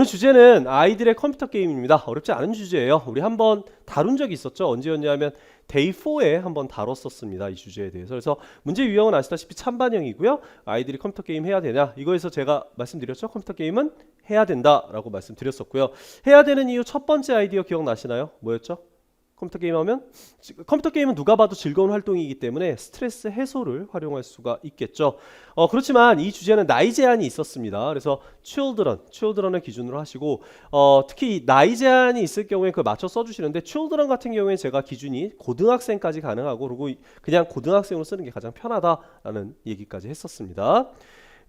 오늘 주제는 아이들의 컴퓨터 게임입니다. 어렵지 않은 주제예요. 우리 한번 다룬 적이 있었죠. 언제였냐면 데이 4에 한번 다뤘었습니다. 이 주제에 대해서. 그래서 문제 유형은 아시다시피 찬반형이고요. 아이들이 컴퓨터 게임 해야 되냐? 이거에서 제가 말씀드렸죠. 컴퓨터 게임은 해야 된다라고 말씀드렸었고요. 해야 되는 이유 첫 번째 아이디어 기억나시나요? 뭐였죠? 컴퓨터 게임 하면 지- 컴퓨터 게임은 누가 봐도 즐거운 활동이기 때문에 스트레스 해소를 활용할 수가 있겠죠. 어, 그렇지만 이 주제는 나이 제한이 있었습니다. 그래서 children, children을 기준으로 하시고 어, 특히 이 나이 제한이 있을 경우에 그 맞춰 써주시는데 children 같은 경우에 제가 기준이 고등학생까지 가능하고 그리고 이- 그냥 고등학생으로 쓰는 게 가장 편하다라는 얘기까지 했었습니다.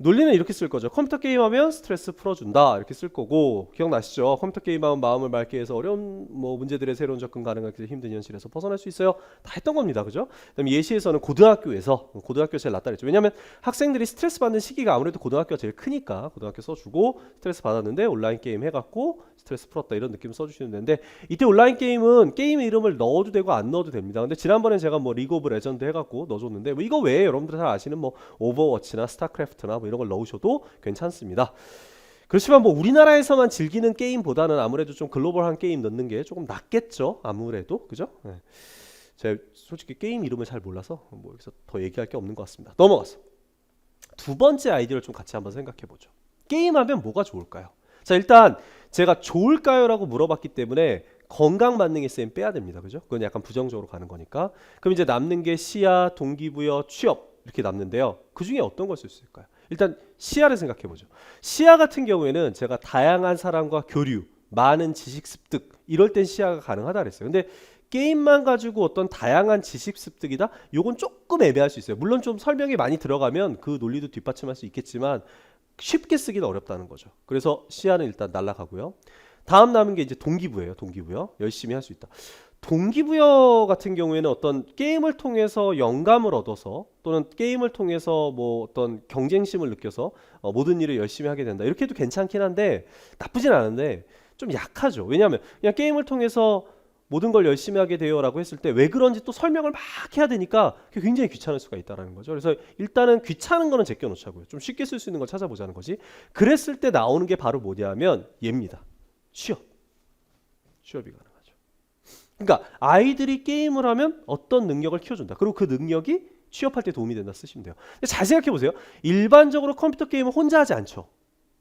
논리는 이렇게 쓸 거죠. 컴퓨터 게임하면 스트레스 풀어준다 이렇게 쓸 거고 기억나시죠? 컴퓨터 게임하면 마음을 맑게 해서 어려운 뭐 문제들의 새로운 접근 가능하게 힘든 현실에서 벗어날 수 있어요. 다 했던 겁니다, 그죠? 그다음에 예시에서는 고등학교에서 고등학교 제일 낫다 그랬죠. 왜냐하면 학생들이 스트레스 받는 시기가 아무래도 고등학교가 제일 크니까 고등학교 써주고 스트레스 받았는데 온라인 게임 해갖고 스트레스 풀었다 이런 느낌 써주시면 되는데 이때 온라인 게임은 게임의 이름을 넣어도 되고 안 넣어도 됩니다. 근데 지난번에 제가 뭐 리그 오브 레전드 해갖고 넣어줬는데 뭐 이거 외에 여러분들 잘 아시는 뭐 오버워치나 스타크래프트나 뭐 이런 걸 넣으셔도 괜찮습니다. 그렇지만 뭐 우리나라에서만 즐기는 게임보다는 아무래도 좀 글로벌한 게임 넣는 게 조금 낫겠죠. 아무래도 그죠? 네. 제가 솔직히 게임 이름을 잘 몰라서 뭐 여기서 더 얘기할 게 없는 것 같습니다. 넘어가서 두 번째 아이디어를 좀 같이 한번 생각해 보죠. 게임하면 뭐가 좋을까요? 자 일단 제가 좋을까요라고 물어봤기 때문에 건강 만능의 쌤 빼야 됩니다. 그죠? 그건 약간 부정적으로 가는 거니까. 그럼 이제 남는 게 시야, 동기부여, 취업 이렇게 남는데요. 그 중에 어떤 걸 쓸 수 있을까요? 일단 시야를 생각해 보죠. 시야 같은 경우에는 제가 다양한 사람과 교류, 많은 지식 습득 이럴 땐 시야가 가능하다 그랬어요. 근데 게임만 가지고 어떤 다양한 지식 습득이다? 요건 조금 애매할 수 있어요. 물론 좀 설명이 많이 들어가면 그 논리도 뒷받침할 수 있겠지만 쉽게 쓰기는 어렵다는 거죠. 그래서 시야는 일단 날라가고요. 다음 남은 게 이제 동기부여예요. 동기부여. 열심히 할 수 있다. 동기부여 같은 경우에는 어떤 게임을 통해서 영감을 얻어서 또는 게임을 통해서 뭐 어떤 경쟁심을 느껴서 어, 모든 일을 열심히 하게 된다. 이렇게 해도 괜찮긴 한데 나쁘진 않은데 좀 약하죠. 왜냐하면 그냥 게임을 통해서 모든 걸 열심히 하게 돼요라고 했을 때 왜 그런지 또 설명을 막 해야 되니까 그게 굉장히 귀찮을 수가 있다라는 거죠. 그래서 일단은 귀찮은 거는 제껴 놓자고요. 좀 쉽게 쓸 수 있는 걸 찾아보자는 거지. 그랬을 때 나오는 게 바로 뭐냐면 얘입니다. 취업. 취업이 가능하죠. 그러니까 아이들이 게임을 하면 어떤 능력을 키워준다. 그리고 그 능력이 취업할 때 도움이 된다 쓰시면 돼요. 잘 생각해 보세요. 일반적으로 컴퓨터 게임은 혼자 하지 않죠.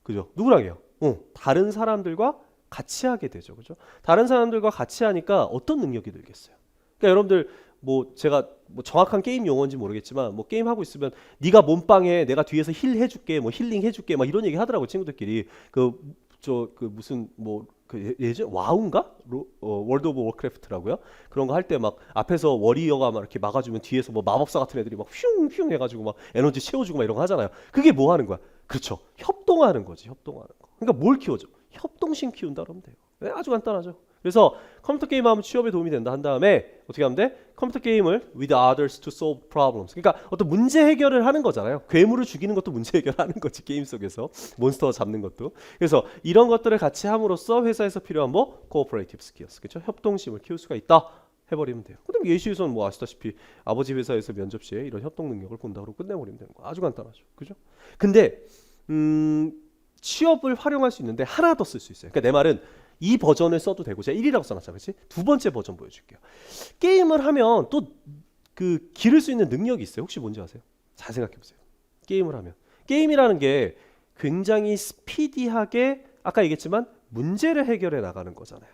그죠? 누구랑 해요? 어, 다른 사람들과 같이 하게 되죠. 그죠? 다른 사람들과 같이 하니까 어떤 능력이 늘겠어요? 그러니까 여러분들 뭐 제가 뭐 정확한 게임 용어인지 모르겠지만 뭐 게임 하고 있으면 네가 몸빵에 내가 뒤에서 힐 해줄게 뭐 힐링 해줄게 막 이런 얘기 하더라고 친구들끼리 그 저그 무슨 뭐 그 예전 와우인가? 로, 어, 월드 오브 워크래프트라고요? 그런 거 할 때 막 앞에서 워리어가 막 이렇게 막아주면 뒤에서 뭐 마법사 같은 애들이 막 휘웅휘웅 해가지고 막 에너지 채워주고 막 이런 거 하잖아요. 그게 뭐 하는 거야? 그렇죠. 협동하는 거지 협동하는 거. 그러니까 뭘 키워줘? 협동심 키운다 그러면 돼요. 네, 아주 간단하죠 그래서 컴퓨터 게임 하면 취업에 도움이 된다 한 다음에 어떻게 하면 돼? 컴퓨터 게임을 with others to solve problems. 그러니까 어떤 문제 해결을 하는 거잖아요. 괴물을 죽이는 것도 문제 해결하는 거지 게임 속에서 몬스터 잡는 것도. 그래서 이런 것들을 같이 함으로써 회사에서 필요한 뭐 cooperative skills, 그렇죠? 협동심을 키울 수가 있다. 해버리면 돼요. 그다음 예시에서는 뭐 아시다시피 아버지 회사에서 면접 시에 이런 협동 능력을 본다고 끝내버리면 되는 거. 아주 간단하죠, 그죠? 근데 음, 취업을 활용할 수 있는데 하나 더 쓸 수 있어요. 그러니까 내 말은 이 버전을 써도 되고 제가 1이라고 써놨잖아요. 그렇지? 두 번째 버전 보여줄게요. 게임을 하면 또 그 기를 수 있는 능력이 있어요. 혹시 뭔지 아세요? 잘 생각해 보세요. 게임을 하면 게임이라는 게 굉장히 스피디하게 아까 얘기했지만 문제를 해결해 나가는 거잖아요.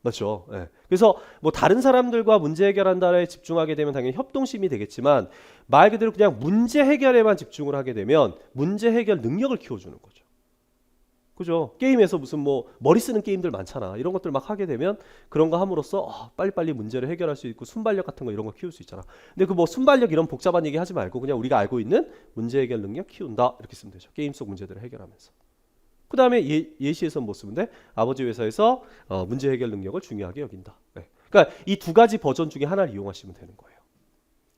맞죠? 예. 그래서 뭐 다른 사람들과 문제 해결한다에 집중하게 되면 당연히 협동심이 되겠지만 말 그대로 그냥 문제 해결에만 집중을 하게 되면 문제 해결 능력을 키워주는 거죠. 그죠? 게임에서 무슨 뭐 머리 쓰는 게임들 많잖아. 이런 것들 막 하게 되면 그런 거 함으로써 아, 빨리빨리 문제를 해결할 수 있고 순발력 같은 거 이런 거 키울 수 있잖아. 근데 그 뭐 순발력 이런 복잡한 얘기 하지 말고 그냥 우리가 알고 있는 문제 해결 능력 키운다 이렇게 쓰면 되죠. 게임 속 문제들을 해결하면서. 그 다음에 예, 예시에서 뭐 쓰면 돼? 아버지 회사에서 어, 문제 해결 능력을 중요하게 여긴다. 네. 그러니까 이 두 가지 버전 중에 하나를 이용하시면 되는 거예요.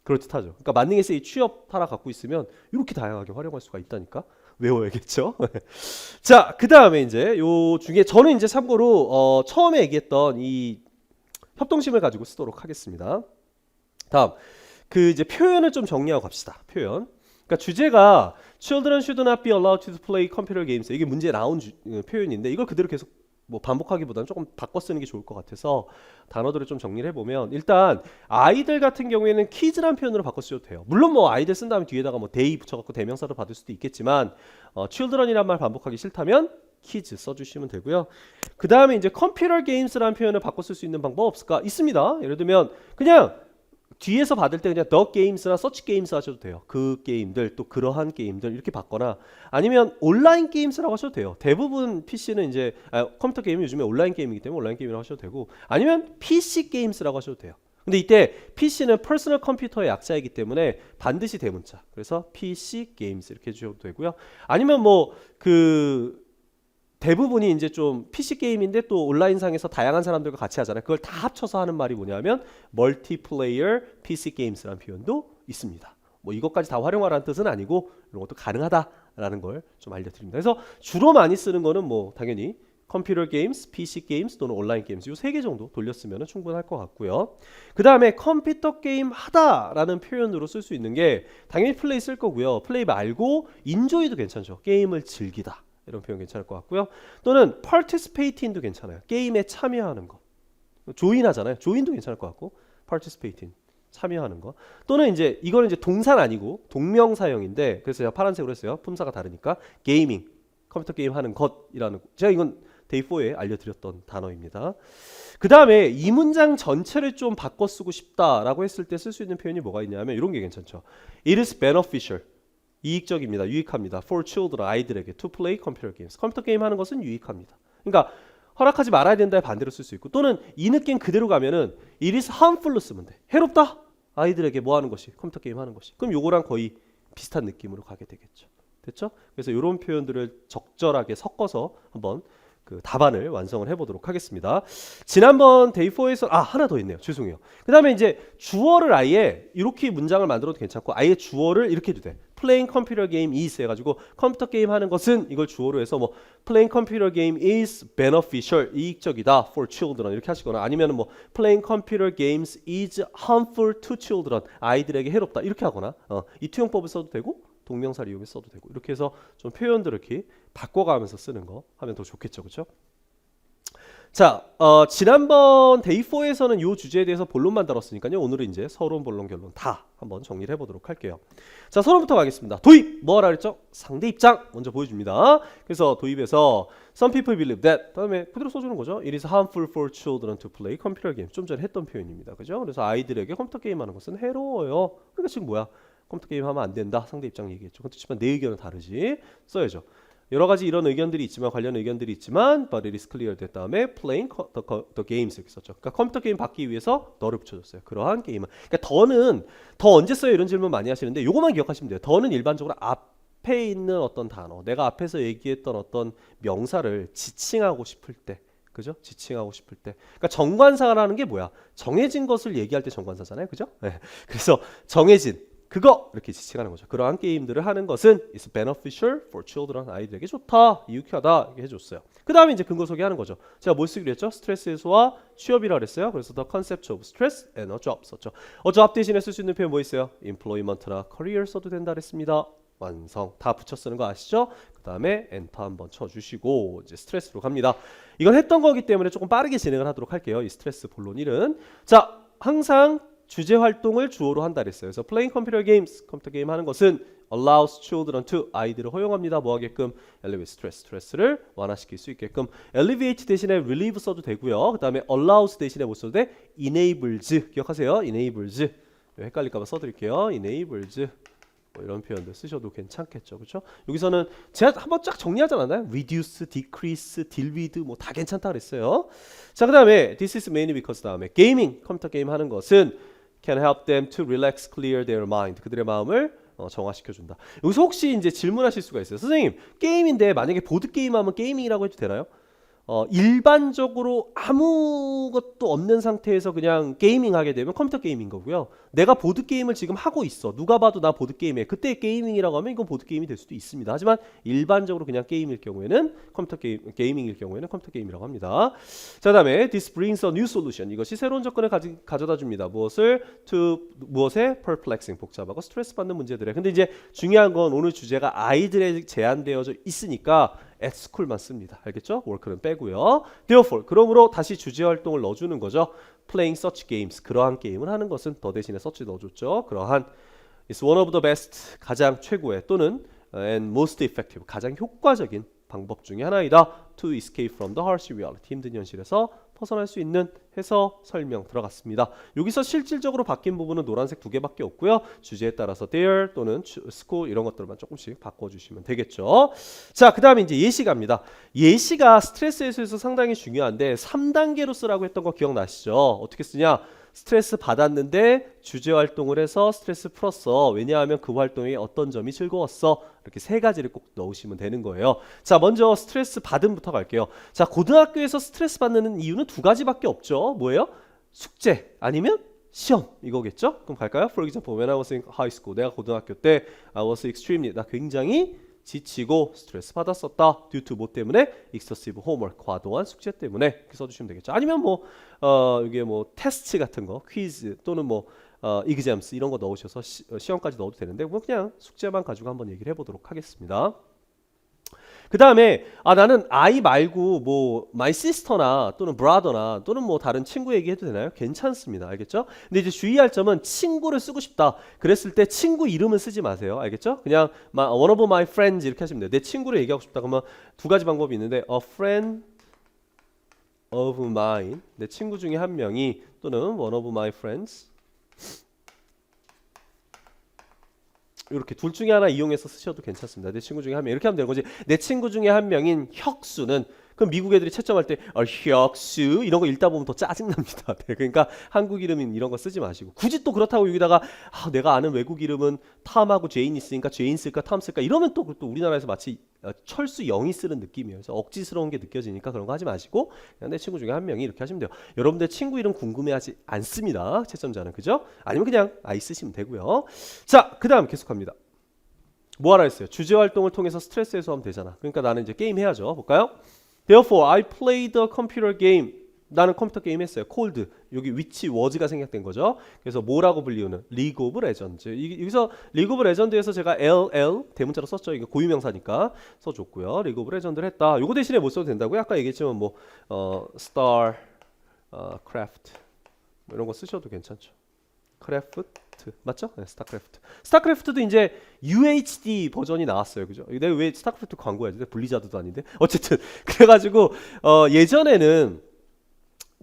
그렇듯하죠. 그러니까 만능 에세이 취업 하나 갖고 있으면 이렇게 다양하게 활용할 수가 있다니까 외워야겠죠. 자, 그 다음에 이제 요 중에 저는 이제 참고로 어, 처음에 얘기했던 이 협동심을 가지고 쓰도록 하겠습니다. 다음 그 이제 표현을 좀 정리하고 갑시다. 표현. 그러니까 주제가 Children should not be allowed to play computer games. 이게 문제에 나온 주- 어, 표현인데 이걸 그대로 계속 뭐 반복하기보다는 조금 바꿔 쓰는 게 좋을 것 같아서 단어들을 좀 정리를 해보면 일단 아이들 같은 경우에는 키즈란 표현으로 바꿔 쓰셔도 돼요. 물론 뭐 아이들 쓴 다음에 뒤에다가 뭐 they 붙여갖고 대명사로 받을 수도 있겠지만 어, children이란 말 반복하기 싫다면 kids 써주시면 되고요. 그 다음에 이제 컴퓨터 게임스라는 표현을 바꿔 쓸 수 있는 방법 없을까? 있습니다. 예를 들면 그냥 뒤에서 받을 때 그냥 the games나 such games 하셔도 돼요. 그 게임들 또 그러한 게임들 이렇게 받거나 아니면 온라인 게임스라고 하셔도 돼요. 대부분 PC는 이제 아, 컴퓨터 게임이 요즘에 온라인 게임이기 때문에 온라인 게임이라고 하셔도 되고 아니면 PC 게임스라고 하셔도 돼요. 근데 이때 PC는 퍼스널 컴퓨터의 약자이기 때문에 반드시 대문자. 그래서 PC 게임스 이렇게 해 주셔도 되고요. 아니면 뭐그 대부분이 이제 좀 PC 게임인데 또 온라인상에서 다양한 사람들과 같이 하잖아요. 그걸 다 합쳐서 하는 말이 뭐냐면 멀티플레이어 PC 게임스라는 표현도 있습니다. 뭐 이것까지 다 활용하라는 뜻은 아니고 이런 것도 가능하다라는 걸 좀 알려드립니다. 그래서 주로 많이 쓰는 거는 뭐 당연히 컴퓨터 게임스, PC 게임스 또는 온라인 게임스 이 세 개 정도 돌렸으면 충분할 것 같고요. 그 다음에 컴퓨터 게임 하다라는 표현으로 쓸 수 있는 게 당연히 플레이 쓸 거고요. 플레이 말고 인조이도 괜찮죠. 게임을 즐기다 이런 표현 괜찮을 것 같고요. 또는 participating도 괜찮아요. 게임에 참여하는 거. 조인하잖아요. 조인도 괜찮을 것 같고 participating 참여하는 거. 또는 이제 이거는 이제 동사는 아니고 동명사형인데 그래서 제가 파란색으로 했어요. 품사가 다르니까 게이밍 컴퓨터 게임 하는 것이라는 거. 제가 이건 데이 4에 알려드렸던 단어입니다. 그 다음에 이 문장 전체를 좀 바꿔 쓰고 싶다라고 했을 때 쓸 수 있는 표현이 뭐가 있냐면 이런 게 괜찮죠. It is beneficial. 이익적입니다. 유익합니다. For children 아이들에게 to play computer games. 컴퓨터 게임 하는 것은 유익합니다. 그러니까 허락하지 말아야 된다의 반대로 쓸 수 있고 또는 이 느낌 그대로 가면은 it is harmful로 쓰면 돼. 해롭다. 아이들에게 뭐 하는 것이 컴퓨터 게임 하는 것이. 그럼 요거랑 거의 비슷한 느낌으로 가게 되겠죠. 됐죠? 그래서 이런 표현들을 적절하게 섞어서 한번 그 답안을 완성을 해보도록 하겠습니다. 지난번 데이 4에서 아 하나 더 있네요. 죄송해요. 그 다음에 이제 주어를 아예 이렇게 문장을 만들어도 괜찮고 아예 주어를 이렇게 해도 돼. Playing computer game is 해가지고 컴퓨터 게임 하는 것은 이걸 주어로 해서 뭐 playing computer game is beneficial 이익적이다 for children 이렇게 하시거나 아니면은 뭐 playing computer games is harmful to children 아이들에게 해롭다 이렇게 하거나 어, 이 투용법을 써도 되고 동명사를 이용해 써도 되고 이렇게 해서 좀 표현들을 이렇게 바꿔가면서 쓰는 거 하면 더 좋겠죠, 그렇죠? 자, 어, 지난번 데이 4에서는 이 주제에 대해서 본론만 다뤘으니까요. 오늘은 이제 서론, 본론, 결론 다 한번 정리를 해보도록 할게요. 자, 서론부터 가겠습니다. 도입 뭐라 그랬죠? 상대 입장 먼저 보여줍니다. 그래서 도입에서 some people believe that 다음에 그대로 써주는 거죠. It is harmful for children to play computer games. 좀 전에 했던 표현입니다, 그죠? 그래서 아이들에게 컴퓨터 게임하는 것은 해로워요. 그러니까 지금 뭐야? 컴퓨터 게임 하면 안 된다. 상대 입장 얘기했죠. 그렇지만 내 의견은 다르지. 써야죠. 여러 가지 이런 의견들이 있지만 관련 의견들이 있지만 but it is clear that 다음에 playing the, the games 이렇게 썼죠. 그러니까 컴퓨터 게임 받기 위해서 너를 붙여줬어요. 그러한 게임은. 그러니까 더는 더 언제 써요 이런 질문 많이 하시는데 요거만 기억하시면 돼요. 더는 일반적으로 앞에 있는 어떤 단어, 내가 앞에서 얘기했던 어떤 명사를 지칭하고 싶을 때. 그죠? 지칭하고 싶을 때. 그러니까 정관사라는 게 뭐야? 정해진 것을 얘기할 때 정관사잖아요. 그죠? 네. 그래서 정해진 그거 이렇게 지칭하는 거죠. 그러한 게임들을 하는 것은 is beneficial for children 아이들에게 좋다, 유쾌하다 이렇게 해줬어요. 그 다음에 이제 근거 소개하는 거죠. 제가 뭘 쓰기로 했죠? 스트레스 해소와 취업이라 그랬어요. 그래서 the concept of stress and a job 썼죠. a job 대신에 쓸 수 있는 표현 뭐 있어요? employment나 career 써도 된다 그랬습니다. 완성 다 붙여 쓰는 거 아시죠? 그 다음에 엔터 한번 쳐주시고 이제 스트레스로 갑니다. 이건 했던 거기 때문에 조금 빠르게 진행을 하도록 할게요. 이 스트레스 본론 1은 자 항상 주제 활동을 주어로 한다 그랬어요. 그래서 playing computer games 컴퓨터 게임 하는 것은 allows children to 아이들을 허용합니다. 뭐 하게끔 alleviate stress 스트레스를 완화시킬 수 있게끔 alleviate 대신에 relieve 써도 되고요. 그다음에 allows 대신에 못 써도 돼 enables 기억하세요. enables 헷갈릴까봐 써드릴게요. enables 뭐 이런 표현들 쓰셔도 괜찮겠죠, 그렇죠? 여기서는 제가 한번 쫙 정리하지 않았나요? reduce, decrease, deal with 뭐 다 괜찮다 그랬어요. 자, 그다음에 this is mainly because 다음에 게이밍 컴퓨터 게임 하는 것은 can help them to relax, clear their mind. 그들의 마음을 어, 정화시켜 준다. 여기서 혹시 이제 질문하실 수가 있어요. 선생님, 게임인데 만약에 보드 게임 하면 게이밍이라고 해도 되나요? 어, 일반적으로 아무것도 없는 상태에서 그냥 게이밍 하게 되면 컴퓨터 게임인 거고요. 내가 보드 게임을 지금 하고 있어. 누가 봐도 나 보드 게임에 그때 게이밍이라고 하면 이건 보드 게임이 될 수도 있습니다. 하지만 일반적으로 그냥 게임일 경우에는 컴퓨터 게임 게이밍일 경우에는 컴퓨터 게임이라고 합니다. 자, 그다음에 this brings a new solution. 이것이 새로운 접근을 가지, 가져다 줍니다. 무엇을 to 무엇에 perplexing 복잡하고 스트레스 받는 문제들에. 근데 이제 중요한 건 오늘 주제가 아이들에 제한되어져 있으니까 school만 씁니다. 알겠죠? work는 빼고요. therefore 그러므로 다시 주제 활동을 넣어주는 거죠. playing such games 그러한 게임을 하는 것은 더 대신에 such 넣어줬죠. 그러한 is one of the best 가장 최고의 또는 and most effective 가장 효과적인 방법 중에 하나이다. to escape from the harsh reality 힘든 현실에서 벗어날 수 있는 해서 설명 들어갔습니다. 여기서 실질적으로 바뀐 부분은 노란색 두 개밖에 없고요. 주제에 따라서 there 또는 school 이런 것들만 조금씩 바꿔주시면 되겠죠. 자, 그 다음에 이제 예시가입니다. 예시가 스트레스 해소에서 상당히 중요한데 3단계로 쓰라고 했던 거 기억나시죠? 어떻게 쓰냐? 스트레스 받았는데 주제 활동을 해서 스트레스 풀었어. 왜냐하면 그 활동이 어떤 점이 즐거웠어. 이렇게 세 가지를 꼭 넣으시면 되는 거예요. 자, 먼저 스트레스 받음부터 갈게요. 자, 고등학교에서 스트레스 받는 이유는 두 가지밖에 없죠. 뭐예요? 숙제 아니면 시험 이거겠죠? 그럼 갈까요? For example, when I was in high school, 내가 고등학교 때 I was extremely 나 굉장히 지치고 스트레스 받았었다. due to 뭐 때문에 excessive homework 과도한 숙제 때문에 이렇게 써주시면 되겠죠. 아니면 뭐 어, 이게 뭐 테스트 같은 거, 퀴즈 또는 뭐 어, exams 이런 거 넣으셔서 시, 어, 시험까지 넣어도 되는데 뭐 그냥 숙제만 가지고 한번 얘기를 해보도록 하겠습니다. 그 다음에 아 나는 아이 말고 뭐 my sister나 또는 brother나 또는 뭐 다른 친구 얘기해도 되나요? 괜찮습니다. 알겠죠? 근데 이제 주의할 점은 친구를 쓰고 싶다. 그랬을 때 친구 이름은 쓰지 마세요. 알겠죠? 그냥 my, one of my friends 이렇게 하시면 돼요. 내 친구를 얘기하고 싶다 그러면 두 가지 방법이 있는데 a friend of mine 내 친구 중에 한 명이 또는 one of my friends 이렇게 둘 중에 하나 이용해서 쓰셔도 괜찮습니다. 내 친구 중에 한 명 이렇게 하면 되는 거지. 내 친구 중에 한 명인 혁수는 그럼 미국 애들이 채점할 때 어, 혁수 이런 거 읽다 보면 더 짜증 납니다. 네, 그러니까 한국 이름인 이런 거 쓰지 마시고 굳이 또 그렇다고 여기다가 아, 내가 아는 외국 이름은 탐하고 제인 있으니까 제인 쓸까 탐 쓸까 이러면 또, 또 우리나라에서 마치 어, 철수 영이 쓰는 느낌이에요. 억지스러운 게 느껴지니까 그런 거 하지 마시고 그냥 내 친구 중에 한 명이 이렇게 하시면 돼요. 여러분들 친구 이름 궁금해하지 않습니다. 채점자는 그죠? 아니면 그냥 아이 쓰시면 되고요. 자, 그다음 계속합니다. 뭐 하라 했어요? 주제 활동을 통해서 스트레스 해소하면 되잖아. 그러니까 나는 이제 게임 해야죠. 볼까요? Therefore, I played a computer game. 나는 컴퓨터 게임 했어요. 콜드 여기 위치 워즈가 생략된 거죠. 그래서 뭐라고 불리우는 리그 오브 레전드. 이- 여기서 리그 오브 레전드에서 제가 LL 대문자로 썼죠. 이게 고유명사니까 써줬고요. 리그 오브 레전드를 했다. 요거 대신에 못 써도 된다고요? 아까 얘기했지만 뭐 어, star, 어, craft 뭐 이런 거 쓰셔도 괜찮죠. 크래프트 맞죠? 네, 스타크래프트. 스타크래프트도 이제 UHD 버전이 나왔어요, 그죠? 내가 왜 스타크래프트 광고해야 돼? 블리자드도 아닌데. 어쨌든 그래가지고 어, 예전에는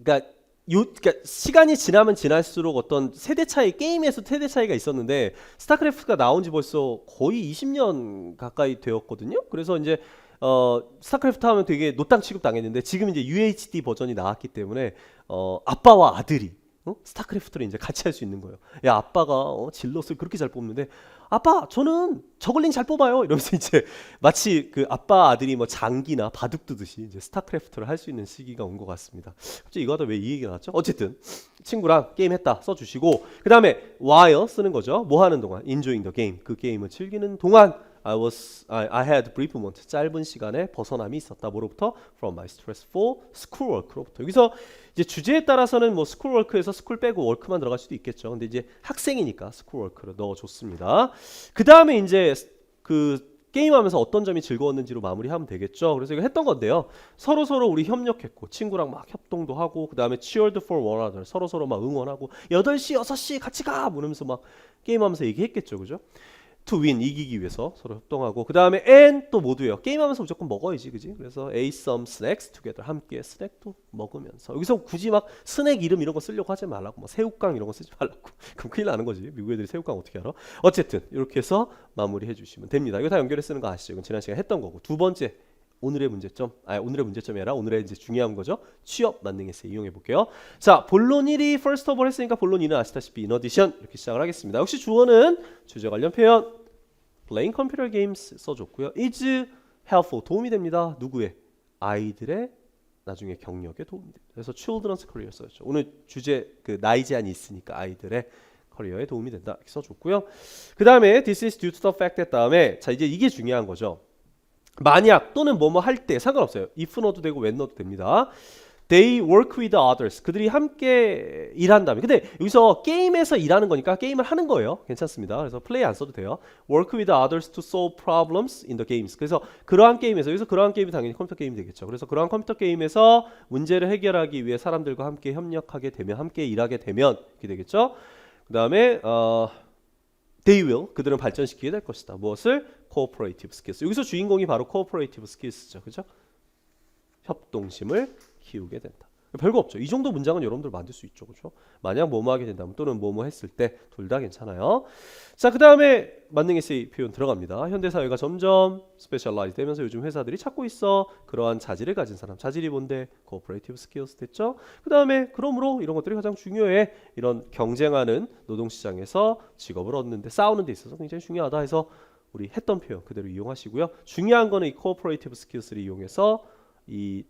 그러니까 요 그러니까 시간이 지나면 지날수록 어떤 세대 차이 게임에서 세대 차이가 있었는데 스타크래프트가 나온 지 벌써 거의 20년 가까이 되었거든요. 그래서 이제 어 스타크래프트 하면 되게 노땅 취급 당했는데 지금 이제 UHD 버전이 나왔기 때문에 어 아빠와 아들이 어? 스타크래프트를 이제 같이 할 수 있는 거예요. 야 아빠가 어, 질럿을 그렇게 잘 뽑는데 아빠 저는 저글링 잘 뽑아요. 이러면서 이제 마치 그 아빠 아들이 뭐 장기나 바둑 두듯이 이제 스타크래프트를 할 수 있는 시기가 온 것 같습니다. 갑자기 이거 하다 왜 이 얘기가 나왔죠? 어쨌든 친구랑 게임 했다 써주시고 그 다음에 while 쓰는 거죠. 뭐 하는 동안 enjoying the game 그 게임을 즐기는 동안 I was I, I had brief moment 짧은 시간에 벗어남이 있었다. 뭐로부터 from my stressful schoolwork로부터 여기서 이제 주제에 따라서는 뭐 schoolwork에서 school 빼고 work만 들어갈 수도 있겠죠. 근데 이제 학생이니까 schoolwork를 넣어줬습니다. 그 다음에 이제 그 게임하면서 어떤 점이 즐거웠는지로 마무리하면 되겠죠. 그래서 이거 했던 건데요. 서로 서로 우리 협력했고 친구랑 막 협동도 하고 그 다음에 cheered for one another 서로 서로 막 응원하고 8시 6시 같이 가 이러면서 막 게임하면서 얘기했겠죠. 그죠? To win 이기기 위해서 서로 협동하고 그 다음에 and 또 모두예요. 게임하면서 무조건 먹어야지, 그지? 그래서 a some snacks together 함께 스낵도 먹으면서 여기서 굳이 막 스낵 이름 이런 거 쓰려고 하지 말라고 뭐 새우깡 이런 거 쓰지 말라고 그럼 큰일 나는 거지. 미국 애들이 새우깡 어떻게 알아? 어쨌든 이렇게 해서 마무리해 주시면 됩니다. 이거 다 연결해 쓰는 거 아시죠? 이건 지난 시간에 했던 거고 두 번째 오늘의 문제점, 아 오늘의 문제점이 아니라 오늘의 이제 중요한 거죠. 취업 만능 에세이 이용해 볼게요. 자, 본론 1이 first of all 했으니까 본론 2는 아시다시피 in addition 이렇게 시작을 하겠습니다. 역시 주어는 주제 관련 표현 playing computer games 써줬고요. is helpful 도움이 됩니다. 누구의? 아이들의 나중에 경력에 도움이 됩니다. 그래서 children's career 써였죠. 오늘 주제 그 나이 제한이 있으니까 아이들의 커리어에 도움이 된다 이렇게 써줬고요. 그 다음에 this is due to the fact 다음에 자 이제 이게 중요한 거죠. 만약 또는 뭐뭐 할 때 상관없어요. if 넣어도 되고 when 넣어도 됩니다. They work with others. 그들이 함께 일한다면. 근데 여기서 게임에서 일하는 거니까 게임을 하는 거예요. 괜찮습니다. 그래서 플레이 안 써도 돼요. Work with others to solve problems in the games. 그래서 그러한 게임에서 여기서 그러한 게임이 당연히 컴퓨터 게임이 되겠죠. 그래서 그러한 컴퓨터 게임에서 문제를 해결하기 위해 사람들과 함께 협력하게 되면 함께 일하게 되면 이렇게 되겠죠. 그 다음에 어 they will 그들은 발전시키게 될 것이다. 무엇을? cooperative skills. 여기서 주인공이 바로 cooperative skills죠. 그죠? 협동심을 키우게 된다. 별거 없죠. 이 정도 문장은 여러분들 만들 수 있죠. 그렇죠? 만약 뭐뭐 하게 된다면 또는 뭐뭐 했을 때 둘 다 괜찮아요. 자, 그다음에 만능 에세이 표현 들어갑니다. 현대 사회가 점점 스페셜라이즈 되면서 요즘 회사들이 찾고 있어. 그러한 자질을 가진 사람. 자질이 뭔데? cooperative skills 됐죠? 그다음에 그러므로 이런 것들이 가장 중요해. 이런 경쟁하는 노동 시장에서 직업을 얻는데 싸우는 데 있어서 굉장히 중요하다 해서 우리 했던 표현 그대로 이용하시고요. 중요한 거는 이 cooperative skills를 이용해서 이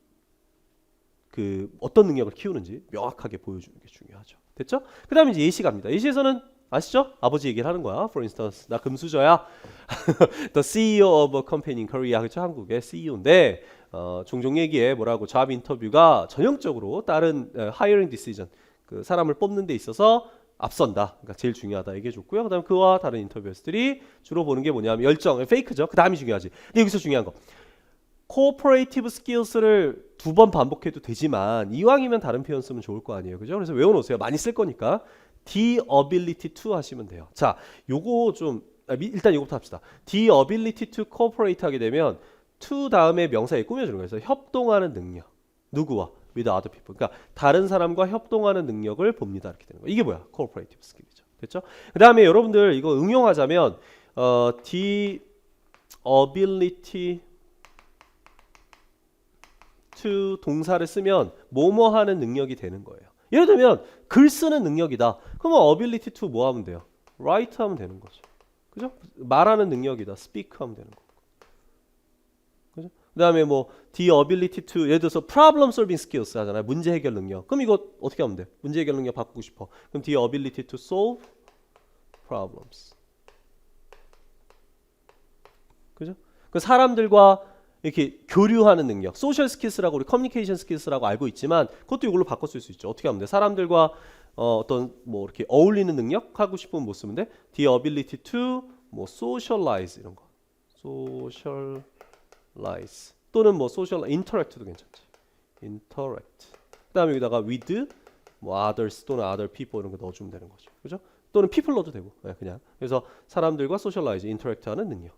그 어떤 능력을 키우는지 명확하게 보여주는 게 중요하죠. 됐죠? 그다음에 이제 예시 갑니다. 예시에서는 아시죠? 아버지 얘기를 하는 거야. For instance, 나 금수저야. The CEO of a company in Korea. 그렇죠? 한국의 CEO인데 어, 종종 얘기해 뭐라고 잡 인터뷰가 전형적으로 다른 어, hiring decision 그 사람을 뽑는 데 있어서 앞선다. 그러니까 제일 중요하다 얘기해 줬고요. 그다음 그와 다른 인터뷰어스들이 주로 보는 게 뭐냐면 열정, 페이크죠. 그 다음이 중요하지. 근데 여기서 중요한 거. 코퍼레이티브 스킬스를 두 번 반복해도 되지만 이왕이면 다른 표현 쓰면 좋을 거 아니에요. 그죠? 그래서 외워 놓으세요. 많이 쓸 거니까. the ability to 하시면 돼요. 자, 요거 좀 아, 미- 일단 이거부터 합시다. the ability to cooperate 하게 되면 to 다음에 명사에 꾸며주는 거예요. 그래서 협동하는 능력. 누구와? with other people. 그러니까 다른 사람과 협동하는 능력을 봅니다. 이렇게 되는 거예요. 이게 뭐야? cooperative skill이죠. 됐죠? 그 다음에 여러분들 이거 응용하자면 어, the ability to 동사를 쓰면 뭐뭐 하는 능력이 되는 거예요. 예를 들면 글 쓰는 능력이다. 그러면 ability to 뭐 하면 돼요? write 하면 되는 거죠. 그죠? 말하는 능력이다. speak 하면 되는 거. 그죠? 그다음에 뭐 the ability to 예를 들어서 problem solving skills 하잖아요. 문제 해결 능력. 그럼 이거 어떻게 하면 돼? 문제 해결 능력 바꾸고 싶어. 그럼 the ability to solve problems. 그죠? 그 사람들과 이렇게 교류하는 능력, 소셜 스킬스라고 우리 커뮤니케이션 스킬스라고 알고 있지만 그것도 이걸로 바꿔 쓸 수 있죠. 어떻게 하면 돼? 사람들과 어, 어떤 뭐 이렇게 어울리는 능력 하고 싶으면 못 쓰면 돼. The ability to 뭐 socialize 이런 거. socialize 또는 뭐 social interact도 괜찮지. interact. 그다음에 여기다가 with 뭐 others 또는 other people 이런 거 넣어 주면 되는 거죠. 그죠? 또는 people 넣어도 되고 네, 그냥. 그래서 사람들과 socialize, interact하는 능력.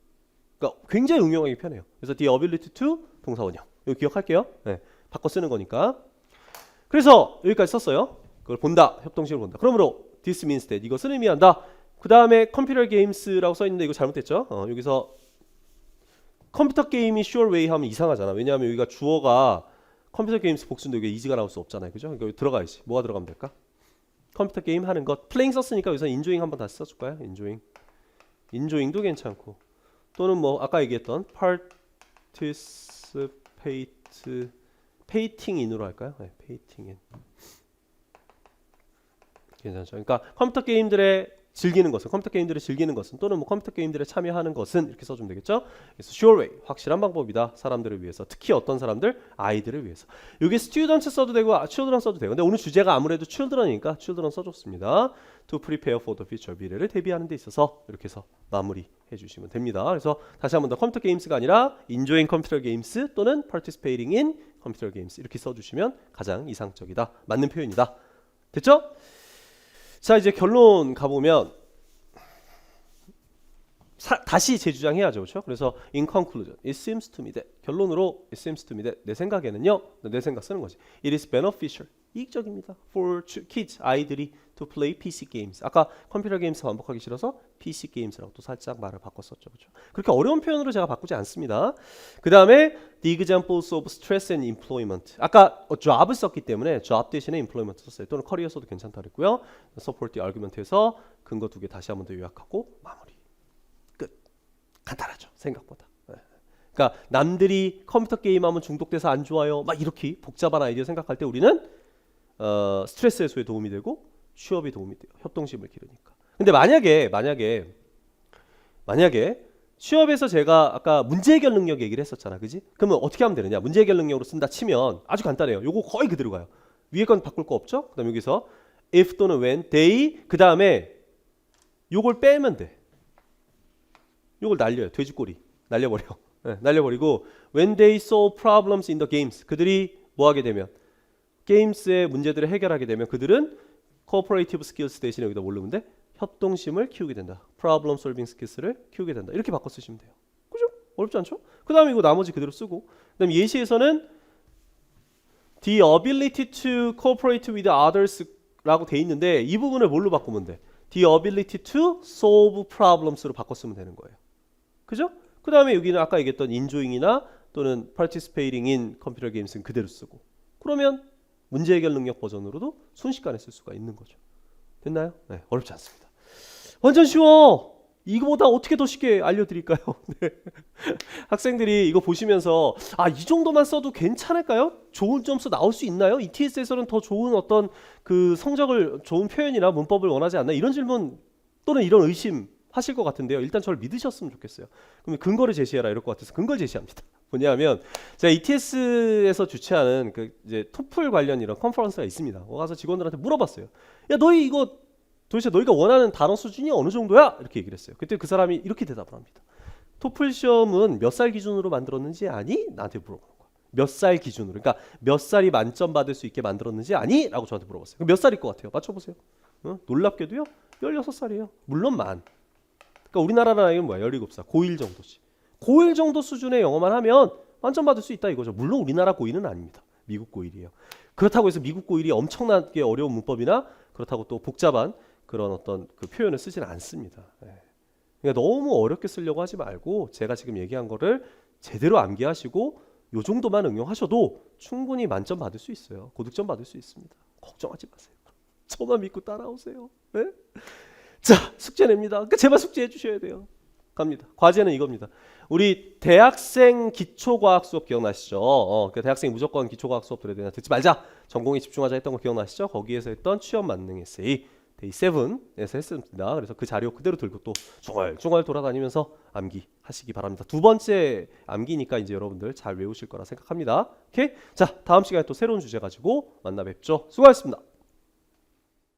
그러니까 굉장히 응용하기 편해요. 그래서 the ability to 동사 원형. 이거 기억할게요. 네, 바꿔 쓰는 거니까. 그래서 여기까지 썼어요. 그걸 본다. 협동식을 본다. 그러므로 this means that 이것은 의미한다. 그 다음에 컴퓨터 게임스라고 써 있는데 이거 잘못됐죠? 어, 여기서 컴퓨터 게임이 sure way 하면 이상하잖아. 왜냐하면 여기가 주어가 컴퓨터 게임스 복수인데 여기 이지가 나올 수 없잖아요. 그죠? 그러니까 들어가야지. 뭐가 들어가면 될까? 컴퓨터 게임 하는 것. 플레잉 썼으니까 여기서 인조잉 한번 다시 써줄까요? 인조잉. 인조잉도 괜찮고. 또는 뭐 아까 얘기했던 participate 페이팅 인으로 할까요? 네, 인. 괜찮죠. 그러니까 컴퓨터 게임들의 즐기는 것은 컴퓨터 게임들을 즐기는 것은 또는 뭐 컴퓨터 게임들에 참여하는 것은 이렇게 써주면 되겠죠. 그래서 sure way 확실한 방법이다. 사람들을 위해서 특히 어떤 사람들 아이들을 위해서. 여기 student 써도 되고 아, children 써도 되고. 근데 오늘 주제가 아무래도 children이니까 children 써줬습니다. To prepare for the future 미래를 대비하는 데 있어서 이렇게 해서 마무리 해 주시면 됩니다. 그래서 다시 한 번 더 컴퓨터 게임스가 아니라 enjoying computer games 또는 participating in computer games 이렇게 써주시면 가장 이상적이다. 맞는 표현이다. 됐죠? 자 이제 결론 가보면 사- 다시 재주장해야죠, 그렇죠? 그래서 in conclusion, it seems to me that 결론으로 it seems to me that 내 생각에는요, 내 생각 쓰는 거지. It is beneficial, 이익적입니다. For kids, 아이들이 to play PC games. 아까 컴퓨터 게임스 반복하기 싫어서 PC games라고 또 살짝 말을 바꿨었죠, 그렇죠? 그렇게 어려운 표현으로 제가 바꾸지 않습니다. 그 다음에 the examples of stress and employment. 아까 어, job을 썼기 때문에 job 대신에 employment 썼어요. 또는 career 써도 괜찮다 그랬고요. support the argument에서 근거 두 개 다시 한 번 더 요약하고 마무리. 간단하죠 생각보다 네. 그러니까 남들이 컴퓨터 게임 하면 중독돼서 안 좋아요. 막 이렇게 복잡한 아이디어 생각할 때 우리는 어, 스트레스 해소에 도움이 되고 취업에 도움이 돼요. 협동심을 기르니까. 근데 만약에 만약에 만약에 취업에서 제가 아까 문제 해결 능력 얘기를 했었잖아. 그지? 그러면 어떻게 하면 되느냐? 문제 해결 능력으로 쓴다 치면 아주 간단해요. 요거 거의 그대로 가요. 위에 건 바꿀 거 없죠? 그다음 여기서 if 또는 when, they 그다음에 요걸 빼면 돼. 요걸 날려요. 돼지꼬리. 날려버려. 네, 날려버리고 when they solve problems in the games 그들이 뭐 하게 되면 게임스의 문제들을 해결하게 되면 그들은 cooperative skills 대신에 여기다 뭘 넣으면 돼? 협동심을 키우게 된다. problem solving skills를 키우게 된다. 이렇게 바꿔 쓰시면 돼요. 그죠? 어렵지 않죠? 그 다음에 이거 나머지 그대로 쓰고 그 다음 예시에서는 the ability to cooperate with others 라고 돼 있는데 이 부분을 뭘로 바꾸면 돼? the ability to solve problems로 바꿔 쓰면 되는 거예요. 그죠? 그 다음에 여기는 아까 얘기했던 enjoying이나 또는 participating in computer games는 그대로 쓰고 그러면 문제 해결 능력 버전으로도 순식간에 쓸 수가 있는 거죠. 됐나요? 네, 어렵지 않습니다. 완전 쉬워. 이거보다 어떻게 더 쉽게 알려드릴까요? 네. 학생들이 이거 보시면서 아 이 정도만 써도 괜찮을까요? 좋은 점수 나올 수 있나요? ETS에서는 더 좋은 어떤 그 성적을 좋은 표현이나 문법을 원하지 않나 이런 질문 또는 이런 의심 하실 것 같은데요. 일단 저를 믿으셨으면 좋겠어요. 그러면 근거를 제시해라 이럴 것 같아서 근거를 제시합니다. 뭐냐면 제가 ETS에서 주최하는 그 이제 토플 관련 이런 컨퍼런스가 있습니다. 거 가서 직원들한테 물어봤어요. 야 너희 이거 도대체 너희가 원하는 단어 수준이 어느 정도야? 이렇게 얘기를 했어요. 그때 그 사람이 이렇게 대답을 합니다. 토플 시험은 몇 살 기준으로 만들었는지 아니? 나한테 물어보는 거야. 몇 살 기준으로. 그러니까 몇 살이 만점 받을 수 있게 만들었는지 아니? 라고 저한테 물어봤어요. 몇 살일 것 같아요? 맞춰보세요. 어? 놀랍게도요. 16살이에요. 물론 만. 그러니까 우리나라 나이는 뭐야? 17살. 고1 정도지. 고1 정도 수준의 영어만 하면 만점 받을 수 있다 이거죠. 물론 우리나라 고1은 아닙니다. 미국 고1이에요. 그렇다고 해서 미국 고1이 엄청나게 어려운 문법이나 그렇다고 또 복잡한 그런 어떤 그 표현을 쓰지는 않습니다. 예. 그러니까 너무 어렵게 쓰려고 하지 말고 제가 지금 얘기한 거를 제대로 암기하시고 요 정도만 응용하셔도 충분히 만점 받을 수 있어요. 고득점 받을 수 있습니다. 걱정하지 마세요. 저만 믿고 따라오세요. 네? 자, 숙제 냅니다. 그러니까 제발 숙제해 주셔야 돼요. 갑니다. 과제는 이겁니다. 우리 대학생 기초과학 수업 기억나시죠? 어, 그 대학생이 무조건 기초과학 수업 들어야 되나 듣지 말자. 전공에 집중하자 했던 거 기억나시죠? 거기에서 했던 취업 만능 에세이 데이 7에서 했습니다. 그래서 그 자료 그대로 들고 또 중얼중얼 돌아다니면서 암기하시기 바랍니다. 두 번째 암기니까 이제 여러분들 잘 외우실 거라 생각합니다. 오케이? 자, 다음 시간에 또 새로운 주제 가지고 만나 뵙죠. 수고하셨습니다.